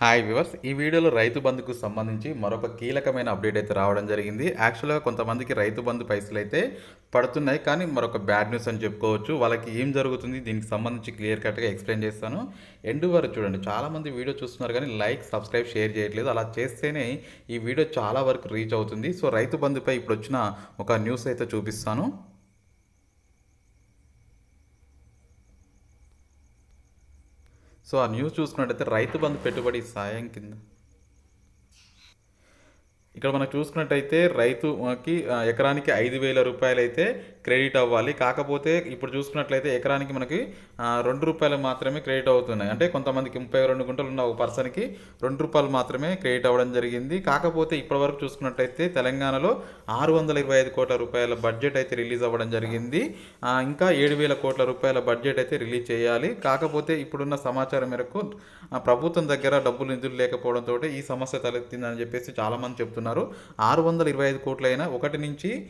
Hi viewers ఈ వీడియోలో రైతు బంధుకు సంబంధించి మరొక కీలకమైన అప్డేట్ అయితే రావడం జరిగింది. యాక్చువల్గా కొంతమందికి రైతు బంధు పైసలు అయితే పడుతున్నాయి కానీ మరొక బ్యాడ్ న్యూస్ అని చెప్పుకోవచ్చు. వాళ్ళకి ఏం జరుగుతుంది దీనికి సంబంధించి క్లియర్ కట్గా ఎక్స్ప్లెయిన్ చేస్తాను. ఎండ్ వరకు చూడండి. చాలామంది వీడియో చూస్తున్నారు కానీ లైక్ సబ్స్క్రైబ్ షేర్ చేయట్లేదు. అలా చేస్తేనే ఈ వీడియో చాలా వరకు రీచ్ అవుతుంది. సో రైతు బంధుపై ఇప్పుడు వచ్చిన ఒక న్యూస్ అయితే చూపిస్తాను. సో ఆ న్యూస్ చూసుకున్నట్టయితే రైతు బంధు పెట్టుబడి సాయం కింద. ఇక్కడ మనం చూసుకున్నట్టయితే రైతుకి ఎకరానికి ఐదు వేల రూపాయలు అయితే క్రెడిట్ అవ్వాలి. కాకపోతే ఇప్పుడు చూసుకున్నట్లయితే ఎకరానికి మనకి రెండు రూపాయలు మాత్రమే క్రెడిట్ అవుతున్నాయి. అంటే కొంతమందికి ముప్పై రెండు గుంటలు ఉన్న ఒక పర్సన్కి రెండు రూపాయలు మాత్రమే క్రెడిట్ అవ్వడం జరిగింది. కాకపోతే ఇప్పటివరకు చూసుకున్నట్టయితే తెలంగాణలో ఆరు వందల ఇరవై ఐదు కోట్ల రూపాయల బడ్జెట్ అయితే రిలీజ్ అవ్వడం జరిగింది. ఇంకా ఏడు వేల కోట్ల రూపాయల బడ్జెట్ అయితే రిలీజ్ చేయాలి. కాకపోతే ఇప్పుడున్న సమాచారం మేరకు ప్రభుత్వం దగ్గర డబ్బులు నిధులు లేకపోవడంతో ఈ సమస్య తలెత్తిందని చెప్పేసి చాలామంది చెప్తున్నారు. ఆరు వందల ఇరవై ఐదు కోట్లైనా ఒకటి నుంచి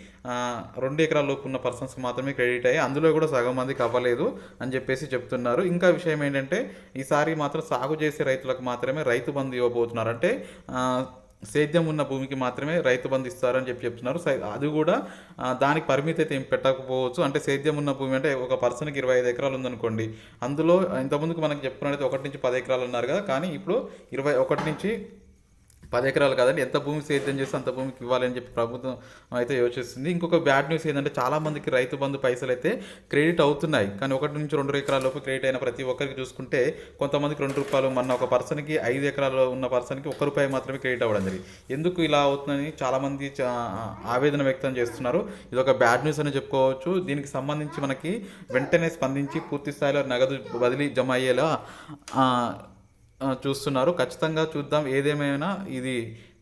రెండు ఎకరాల లోపు ఉన్న పర్సన్స్ మాత్రమే క్రెడిట్ అయ్యాయి అందులో కూడా సగం మందికి అవ్వలేదు అని చెప్పేసి చెప్తున్నారు. ఇంకా విషయం ఏంటంటే ఈసారి మాత్రం సాగు చేసే రైతులకు మాత్రమే రైతు బంధు ఇవ్వబోతున్నారు. అంటే సేద్యం ఉన్న భూమికి మాత్రమే రైతు బంధు ఇస్తారని చెప్పి చెప్తున్నారు. సై- అది కూడా దానికి పరిమితి అయితే ఏం పెట్టకపోవచ్చు. అంటే సేద్యం ఉన్న భూమి అంటే ఒక పర్సన్కి ఇరవై ఐదు ఎకరాలు ఉందనుకోండి అందులో ఇంతకుముందుకు మనకి చెప్పుకున్నట్టు ఒకటి నుంచి పది ఎకరాలు ఉన్నారు కదా. కానీ ఇప్పుడు ఇరవై ఒకటి నుంచి పది ఎకరాలు కాదండి ఎంత భూమి సేద్యం చేస్తే అంత భూమికి ఇవ్వాలని చెప్పి ప్రభుత్వం అయితే యోచిస్తుంది. ఇంకొక బ్యాడ్ న్యూస్ ఏంటంటే చాలామందికి రైతు బంధు పైసలు అయితే క్రెడిట్ అవుతున్నాయి. కానీ ఒకటి నుంచి రెండు ఎకరాల లోపు క్రెడిట్ అయిన ప్రతి ఒక్కరికి చూసుకుంటే కొంతమందికి రెండు రూపాయలు మన ఒక పర్సన్కి ఐదు ఎకరాలు ఉన్న పర్సన్కి ఒక్క రూపాయి మాత్రమే క్రెడిట్ అవ్వడం జరిగింది. ఎందుకు ఇలా అవుతుందని చాలామంది చా- ఆవేదన వ్యక్తం చేస్తున్నారు. ఇది ఒక బ్యాడ్ న్యూస్ అని చెప్పుకోవచ్చు. దీనికి సంబంధించి మనకి వెంటనే స్పందించి పూర్తి స్థాయిలో నగదు బదిలీ జమ అయ్యేలా చూస్తున్నారు. ఖచ్చితంగా చూద్దాం. ఏదేమైనా ఇది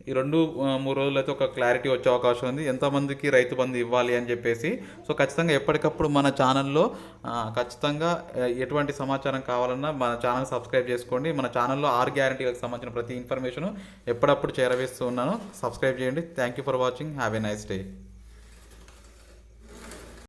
ఈ రెండు మూడు రోజులు అయితే ఒక క్లారిటీ వచ్చే అవకాశం ఉంది. ఎంతమందికి రైతు బంధు ఇవ్వాలి అని చెప్పేసి. సో ఖచ్చితంగా ఎప్పటికప్పుడు మన ఛానల్లో ఖచ్చితంగా ఎటువంటి సమాచారం కావాలన్నా మన ఛానల్ సబ్స్క్రైబ్ చేసుకోండి. మన ఛానల్లో ఆర్ గ్యారంటీలకు సంబంధించిన ప్రతి ఇన్ఫర్మేషన్ ఎప్పుడప్పుడు చేరవేస్తూ ఉన్నాను. సబ్స్క్రైబ్ చేయండి. Thank you for watching. Have a nice day.